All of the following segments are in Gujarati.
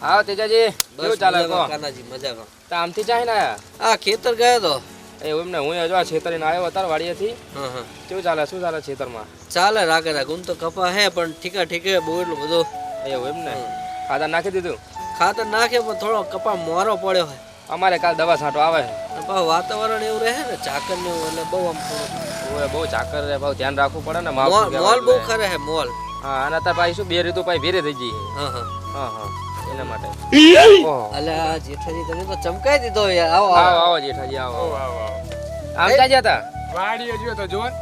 હા તેજાજી કેવું ચાલે મજામાં, કાનાજી મજામાં. તો આમથી જાય ને આ ખેતર ગયો તો? એવું એમને હું હજુ આ છેતરીને આવ્યો અત્યારે વાડીએથી. હા હા. કેવું ચાલે શું ચાલે છેતરમાં? ચાલે રાગે રાગ ઊન તો કપા હે પણ ઠીકા ઠીકે બહુ એટલું બધું એવું એમ ને? ખાતર નાખી દીધું? ખાતર નાખે પણ થોડો કપા મોરો પડ્યો હોય અમારે કાલ દવા છાંટો આવે છે. વાતાવરણ એવું રહે ને ચાકર ને એવું એટલે બહુ આમ બહુ ચાકર રહે બહુ ધ્યાન રાખવું પડે ને મોલ બહુ ખરે હે મોલ. હા અને અત્યારે પાછી શું બે રીતુ પાછી ભેરે થઈ જઈએ હા હા. હા હા. એના માટે. અલા જેઠાજી તમે તો ચમકાઈ દીધો યાર આવો આવો. આવો જેઠાજી આવો આવો, આવો. આમ ક્યાં જતા વાડીએ જ્યો તો જોન.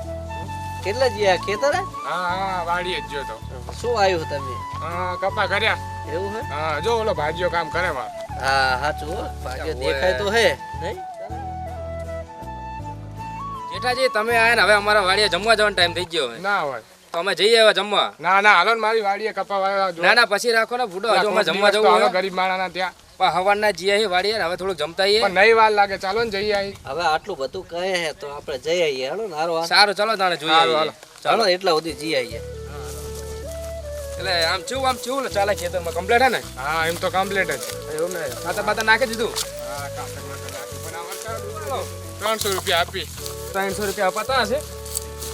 કેટલા જીયા? ખેતર? હા હા વાડીએ જ જ્યો તો. શું આવ્યું તમે? હા, કપા કર્યા. એવું હે? હા જો ઓલો ભાજીઓ કામ કરે માં હા સાચું ભાજીઓ દેખાય તો હે નહીં? જેઠાજી તમે આયા ને હવે અમારા વાડીએ જમવા જવાનો ટાઈમ થઈ ગયો ના હોય. તો અમે જઈએ હવે જમવા. ના ના હાલો ને મારી વાડીએ કપા વાવ્યા ના ના પછી રાખો ને ભૂડો. હજુ અમે જમવા જવું. ગરીબ માણાના ત્યાં. પણ હવારના જઈએ વાડીએ હવે થોડુંક જમતા આવીએ. નહીં વાર લાગે ચાલો ને જઈએ અહીં. હવે આટલું બધું કહે હે તો આપણે જઈ આવીએ હાલો ને હારો સારું ચાલો તાણે જોઈએ. ચાલો એટલા સુધી જઈ આવીએ. એટલે આમ ચેવું આમ ચેવું ચાલે ખેતરમાં કમ્પ્લેટ હે ને? હા એમ તો કમ્પ્લેટ જ. એવું ને? ખાતર બાતર નાખી દીધું? ત્રણસો રૂપિયા આપી. ત્રણસો રૂપિયા અપાતા હશે?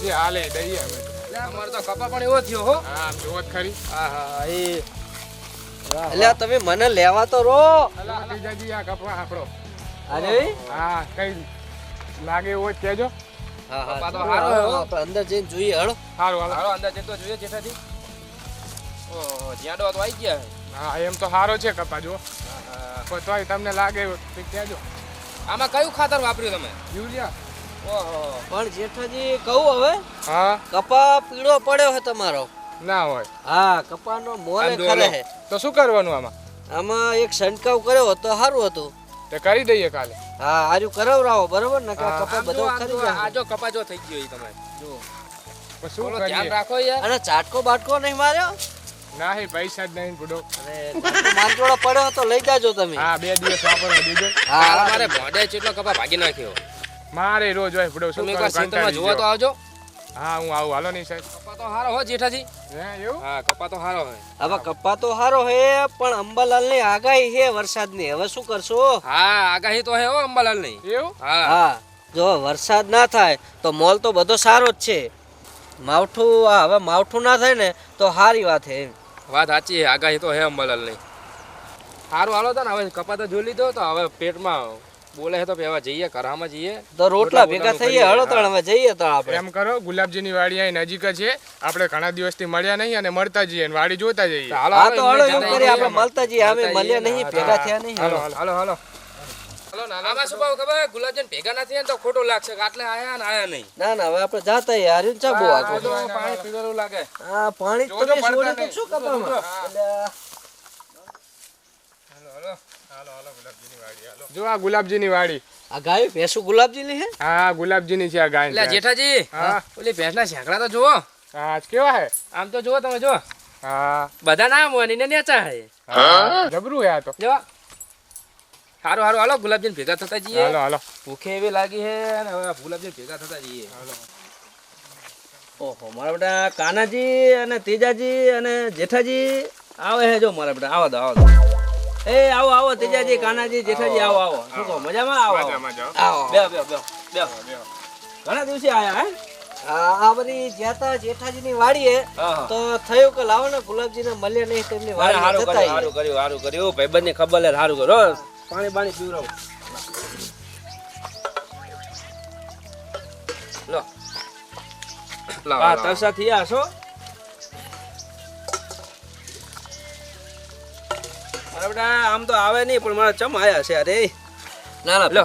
જે હાલે દઈએ અમે. એટલે તો કપા પણ એવો થયો હો. હા જોવો જ ખરી. હા હા એ. એટલે તમે મને લેવા તો રો અલા, જીજાજી આ કપા આપણો અરે હા કઈ લાગે એવો જ કહેજો. હા હા અંદર જઈને જોઈએ હળો સારું હાલો. અંદર જતો જોઈએ જેઠાજી. ઓહો જ્યાં તો આવી ગયા. હા એમ તો સારો છે કપા જો. પણ તોય તમને લાગે કહેજો. આમાં કયું ખાતર વાપર્યું તમે? યુરિયા. પણ જેઠાજી કહું હવે હા. કપા પીળો પડ્યો છે તમારો. ના હોય. હા કપાનો મોલે ખરે હે. તો શું કરવાનું આમાં? આમાં એક છંટકાવ કર્યો હતો તો સારું હતું. તે કરી દઈએ કાલે. હા આજુ કરાવરાવો બરોબર? ને કે હા. કપા બધો ખરી જો, આ જો કપા જો થઈ ગયો ઈ તમે જો. શું થોડું ધ્યાન રાખો યાર. અને ચાટકો બાટકો નહીં માર્યો? ના હે પૈસા જ નહીં બુડો. અરે માંજોડો પડ્યો તો લઈ જાજો તમે. હા બે દિવસ વાપરવા હા મારે ભોંડે કપા ભાગી નાખ્યો. મારે રોજ હોય બુડો શું તમે કરું કાંટા જોવા તો આવજો. હા હું આવું હાલો નહીં સાહેબ. કપા તો હારો હો જેઠાજી. હે એવું? હા કપા તો હારો હે. હવે કપા તો સારો હે પણ અંબાલાલની આગાહી હે વરસાદની હવે શું કરશો? હા આગાહી તો હે હો અંબાલાલની એવું? હા. હા જો વરસાદ ના થાય તો મોલ તો બધો સારો જ છે. માવઠું આ હવે માવઠું ના થાય ને તો સારી વાત હે. વાત સાચી આગાહી તો હે અંબાલાલની સારું હાલો તો ને હવે કપા તો જોઈ લીધો તો હવે પેટમાં બોલે છે તો પેવા જઈએ કરામાં જઈએ. તો રોટલા ભેગા થઈએ હળો તણ હવે જઈએ તો આપણે. એમ કરો ગુલાબજીની વાડી અહીં નજીક છે. આપણે ઘણા દિવસથી મળ્યા નહીં અને મળતા જઈએ અને વાડી જોતા જઈએ. હાલો હા તો હળો એમ આવીએ. આપણે. મળતા જઈએ. અમે મળ્યા નહીં ભેગા થયા નહીં. હાલો હાલો હાલો આમાં શું ભાવ ખબર? ગુલાબજાન ભેગા ના તો ખોટું લાગશે આટલે આયા ને આયા નહીં. ના ના હવે આપણે જાતા યાર ચા આ પાણી પીવાનું લાગે. હા પાણી તો શું એટલે જો આ ગુલાબજીની વાડી. આ ગાય ભેંસુ ગુલાબજી ની હે હા ગુલાબજીની છે આ ગાય એટલે જેઠાજી હા. ઓલી ભેંસના શેંકડા તો જુઓ. હા કેવા હે? આમ તો જુઓ તમે જુઓ. હા. બધા ના મોની ને નેચા હે જબરું હે આ તો. જો. હારો હારો હાલો ગુલાબજાન ભેગા થતા જઈએ. હાલો હાલો. ભૂખે એવી લાગી હે અને હવે ગુલાબજાન ભેગા થતા જઈએ. ઓહો મારા બેટા કાનાજી અને તેજાજી અને જેઠાજી. આવે હે જો મારા બેટા આવો દો આવો દો. એ આવો આવો તેજાજી કાનાજી જેઠાજી આવો આવો. શું કહો મજામાં? આવો આવો. આવો બે બે બે બે ઘણા દિવસે આયા હે? આ બધી જ્યાતા જેઠાજીની વાડીએ તો થયું કે લાવો ને ગુલાબજીને મળ્યા નહીં તેમની હારું વાડી કર્યું હારું કર્યું હારું કર્યું. ભાઈબંધની ખબર લે હારું કરો પાણી પાણી પીવરાવો લો. લાવ હા તરસાથી તરસા થયા છો બેટા આમ તો આવે નહીં પણ મારા ચમ આયા છે અરે ના ના લો.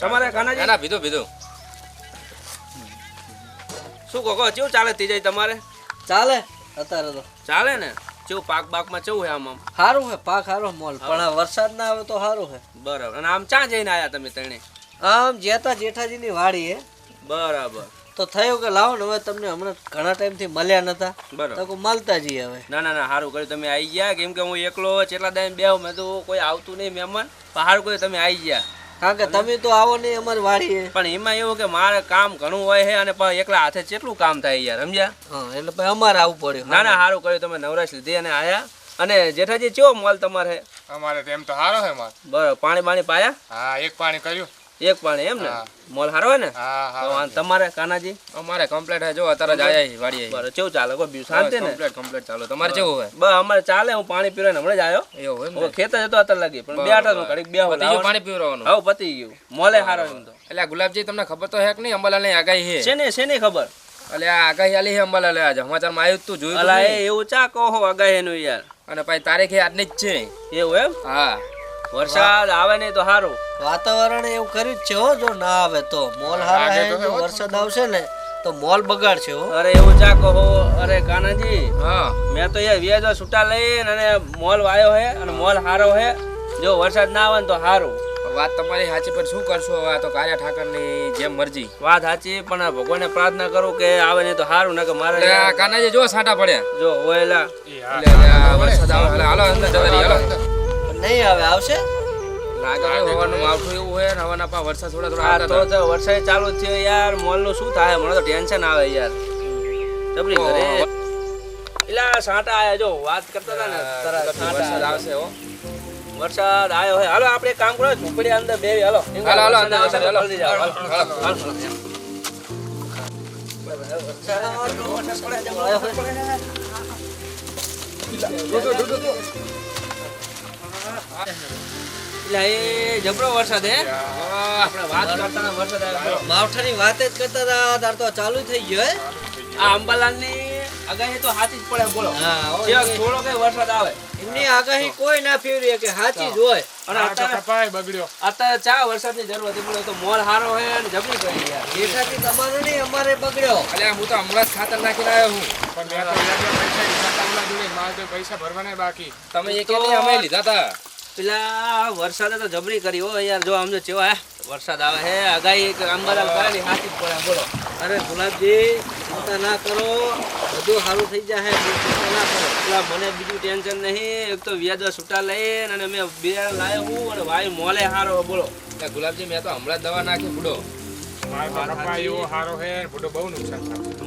તમારે ના ના પીધું પીધું. શું કહો કહો કેવું ચાલે તીજાઈ તમારે? ચાલે અત્યારે તો. ચાલે ને? કેવું પાક બાકમાં કેવું હે આમ આમ? સારું હે પાક સારો મોલ. પણ વરસાદ ના આવે તો સારું હે બરાબર. અને આમ ચા જઈને આયા તમે ત્રણે આમ જેતા જેઠાજીની વાડી હે બરાબર. તો થયું કે લાવો ને હવે તમને હમણાં ઘણા ટાઈમથી મળ્યા નતા. બરાબર. તો મળતા જઈએ હવે. ના ના ના સારું કર્યું. તમે આવી ગયા કેમ કે હું એકલો ચેટલા ટાઈમ બે મેં તો કોઈ આવતું નહીં મહેમાન. પણ સારું કર્યું તમે આવી ગયા. કારણ કે તમે તો આવો નહીં અમારી વાડી પણ એમાં એવું કે મારે કામ ઘણું હોય છે અને પણ એકલા હાથે કેટલું કામ થાય યાર સમજ્યા? હા એટલે પછી અમારે આવવું પડ્યું. ના ના સારું કર્યું તમે નવરાશ લીધી અને આયા. અને જેઠાજી ચેવો મોલ તમારે? અમારે તેમ તો સારો છે માલ. બરાબર પાણી બાણી પાયા? હા એક પાણી કર્યું. એક પાણી એમ ને? મોલ હારો હોય ને? તમારે કાનાજી? અમારે કમ્પ્લેટ હે જો અત્યારે જ આયા વાડી બરાબર કેવું ચાલે? કો બીજું શાંતિ ને? કમ્પ્લેટ કમ્પ્લેટ ચાલો. તમારે કેવું હોય? બસ અમારે ચાલે હું પાણી પીવાને હમણાં જ આવ્યો એવું હોય ખેતર જતો અત્યારે લાગી. પણ બે આટા ઘડીક બે પતી ગયું પાણી પીવરાવાનું હવે પતી ગયું. મોલે હારો એમ તો. એટલે ગુલાબજી તમને ખબર તો હે કે નહીં? અંબાલાલની આગાહી હે શેની શેની ખબર? એટલે આગાહી આલી હે આજ આજે. સમાચારમાં આવ્યું તું જોયું અલા? એવું ચા કહો આગાહી નું યાર. અને પછી તારીખ આજની જ છે. એવું એમ? હા. વરસાદ આવે નહીં તો સારું વાતાવરણ એવું કર્યું જ છે હો જો ના આવે તો. મોલ હારા હે જો વરસાદ આવશે ને તો મોલ બગાડશે હો. અરે એવું ચા કહો અરે કાનાજી હા. મેં તો એ વેજો છૂટા લઈને અને મોલ વાયો હે અને મોલ હારો હે. જો વરસાદ ના આવે ને તો સારું વાત તમારી સાચી પણ શું કરશો હવે? આ તો કાર્ય ઠાકરની જેમ મરજી. વાત સાચી પણ ભગવાનને પ્રાર્થના કરું કે આવે ને તો સારું ને કે મારે કાનાજી જો સાંટા પડ્યા. જો ઓયલા એ હા, એટલે આ વરસાદ આવે હાલો અંદર જવા હાલો. નહીં આવે આવશે? લાગે છે હવાનું માવઠું એવું હોય ને હવાના પા વરસાદ થોડા થોડા આવતા તો વરસાદ ચાલુ થયો યાર મોલનું શું થાય? મને તો ટેન્શન આવે યાર. જબરી કરે એલા સાંટા આયા જો વાત કરતા હતા ને તરત વરસાદ. આવશે હો. વરસાદ આવ્યો હોય હાલો આપણે કામ કરો ઝૂંપડી અંદર બેવી હાલો. હાલો, હાલો, અંદર, આવશે હાલો. હાલો. હાલો, હાલો, હાલો. માવઠાની વાત જ કરતા હતા તાર તો ચાલુ થઈ ગયો આ અંબાલાલની આગાહી તો સાચી જ પડે બોલો. હા હો, જ્યાં એમની- થોડો કઈ વરસાદ આવે. એમની આગાહી કોઈ ના ફેરવી કે સાચી જ હોય. અને અત્યારે બગડ્યો. અત્યારે ચા વરસાદની જરૂર હતી બોલો તો મોલ હારો હોય અને જબરી કરી યાર જેઠાથી તમારો નહીં અમારે બગડ્યો. અલ્યા હું તો હમણાં જ ખાતર નાખી આવ્યો હું. પણ મેં તો પૈસા ભરવાના બાકી. તમે એ અમે લીધા હતા પેલા વરસાદે તો જબરી કરી હો યાર. જો આમ જો ચેવા વરસાદ આવે હે. આગાહી એક કરે કરેલી સાચી પડે, બોલો. અરે ગુલાબજી, ચિંતા ના કરો. બધું સારું થઈ જાય ચિંતા ના કરો. પેલા મને બીજું ટેન્શન નહીં. એક તો વ્યાજવા છૂટા લઈને અને મેં બિયારણ લાવ્યો અને ભાઈ મોલે હારો, બોલો. ગુલાબજી, મેં તો હમણાં દવા નાખી બુડો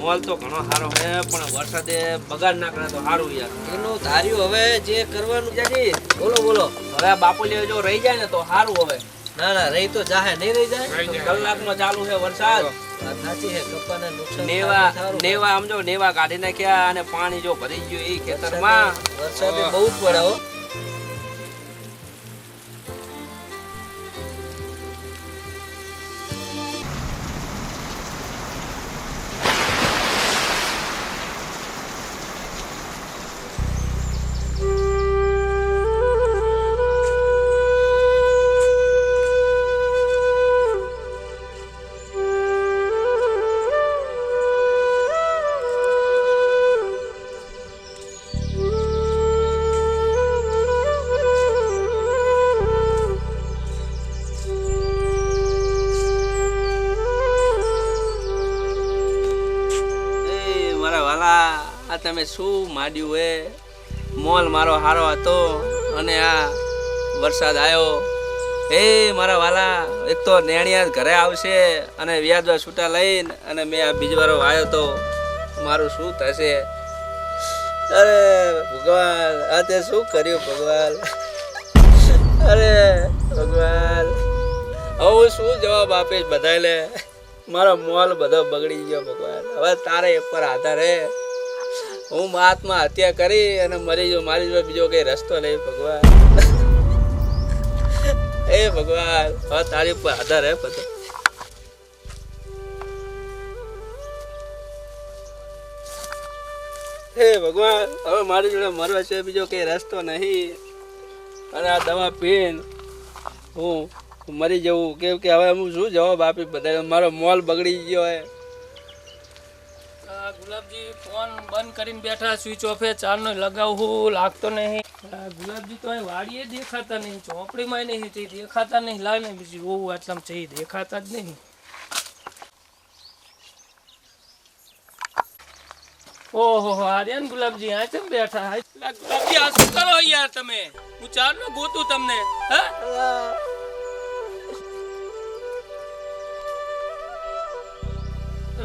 મોલ તો ઘણો સારો હે પણ વરસાદે બગાડ ના કરે તો સારું યાર. એનું ધાર્યું હવે જે કરવાનું બીજાજી બોલો બોલો. હવે આ બાપુલી જો રહી જાય ને તો સારું હવે. ના ના રહી તો જાહે નહીં રહી જાય. કલાકમાં ચાલુ છે વરસાદ. વાત સાચી છે કપ્પાને નુકસાન નેવા. નેવા આમ જો નેવા કાઢી નાખ્યા અને પાણી જો ભરી ગયું એ ખેતરમાં. વરસાદે બહુ જ પડે શું માંડ્યું એ મોલ મારો હારો હતો અને આ વરસાદ આવ્યો એ મારા વાલા, એક તો નેણિયા ઘરે આવશે અને વ્યાજવા છૂટા લઈને અને મેં આ બીજી વારો આવ્યો તો મારું શું થશે? અરે ભગવાન, આ તે શું કર્યું ભગવાન? અરે ભગવાન, હવે શું જવાબ આપીશ બધાને મારો મોલ બધો બગડી ગયો ભગવાન. હવે તારે પર આધાર હે. હું મહાત્મા હત્યા કરી અને મરી જો મારી જો બીજો કઈ રસ્તો નહીં, ભગવાન. એ ભગવાન, હવે તારી ઉપર આધાર હે બધો. હે ભગવાન, હવે મારી જોડે મરવા છે બીજો કઈ રસ્તો નહીં. અને આ દવા પીન હું મરી જવું. કેમ કે હવે હું શું જવાબ આપી બધા મારો મોલ બગડી ગયો હે. આ ગુલાબજી ફોન બંધ કરીને બેઠા, સ્વિચ ઓફે ચારનો લગાવવું લાગતો નહીં. ગુલાબજી તો અહીં વાડીએ દેખાતા નહીં ચોપડીમાં નહીં, તે દેખાતા નહીં લાવ ને બીજી ઓવું છે દેખાતા જ નહીં. ઓહો આર્યન ગુલાબજી આ કેમ બેઠા? ગુલાબજી, આ શું કરો યાર તમે? હું ચારનો ગોતું તમને હા.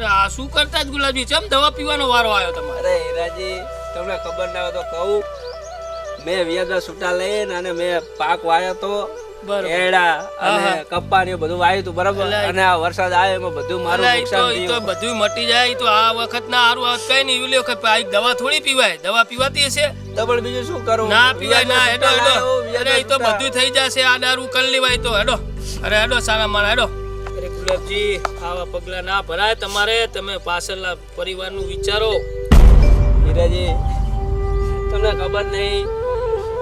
અરે આ શું કરતા જ ગુલાબજી? ચમ દવા પીવાનો વારો આવ્યો તમારે? અરે હીરાજી તમને ખબર ના હોય તો કહું. મેં વ્યાજના છૂટા લઈને અને મેં પાક વાયો તો એડા અને. કપ્પા ને બધું વાયું હતું બરાબર? અને આ વરસાદ આવે એમાં બધું મારું તો નુકસાન તો બધું મટી જાય તો આ વખત ના હારું આવત કઈ નહીં યુલી વખત આ દવા થોડી પીવાય. દવા પીવાતી હશે? તો બીજું શું કરું? ના પીવાય ના હેડો હેડો. અરે તો બધું થઈ જશે આ દારૂ કરી લેવાય તો હેડો. અરે હેડો સારા મારા હેડો. અરે આવા પગલા ના ભરાય તમારે. તમે પાછળના પરિવારનું વિચારો. હીરાજી તમને ખબર નહીં.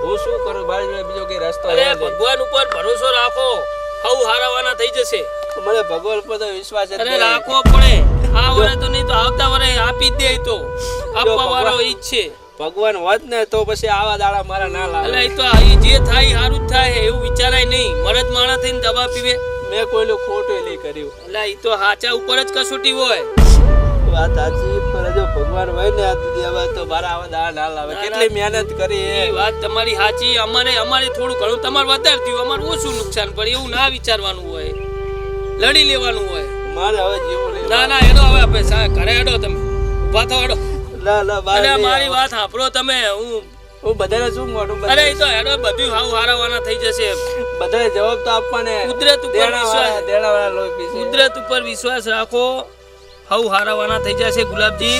હું શું કરું? ભાઈ બીજો કઈ રસ્તો અરે ભગવાન ઉપર ભરોસો રાખો. હવ હારાવાના થઈ જશે. મને ભગવાન પર તો વિશ્વાસ અરે. રાખવો પડે. આ વરે તો નહીં તો આવતા વરે આપી દે તો. આપવા વાળો ઈચ્છે ભગવાન હોત ને તો પછી આવા દાડા મારા ના લાગે. એટલે તો જે થાય સારું જ થાય એવું વિચારાય નહીં. મરદ માણસ થઈને દવા પીવે. મેં કોઈ ખોટું નહીં કર્યું. એટલે એ તો હાચા ઉપર જ કસોટી હોય. વાત સાચી પણ જો ભગવાન હોય ને આ હવે તો મારા આવા દાળ ના લાવે. કેટલી મહેનત કરી એ. વાત તમારી સાચી અમારે અમારે થોડું ઘણું તમારે વધારે થયું અમારે ઓછું નુકસાન પડે એવું ના વિચારવાનું હોય. લડી લેવાનું હોય. મારે હવે જીવવું ના ના હેડો હવે આપણે ઘરે હેડો તમે. ઊભા થાવ હેડો. ના ના મારી વાત સાંભળો તમે હું હું બધાને શું મોઢું અરે એ તો એનો બધું હાવ હારાવાના થઈ જશે બધાને જવાબ તો આપવાને. કુદરત ઉપર વિશ્વાસ દેણાવાળા લોક કુદરત ઉપર વિશ્વાસ રાખો. હાવ હારાવાના થઈ જશે ગુલાબજી.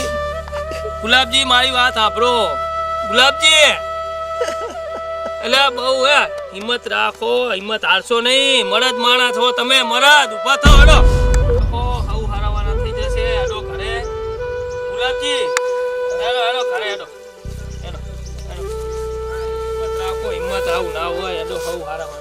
ગુલાબજી મારી વાત સાંભળો. ગુલાબજી! એટલે બહુ હે. હિંમત રાખો હિંમત હારશો નહીં. મરદ માણા છો તમે મરદ. ઊભા થો હડો. હાવ હારાવાના થઈ જશે. હડો ઘરે. ગુલાબજી! આવું ના હોય તો સૌ સારા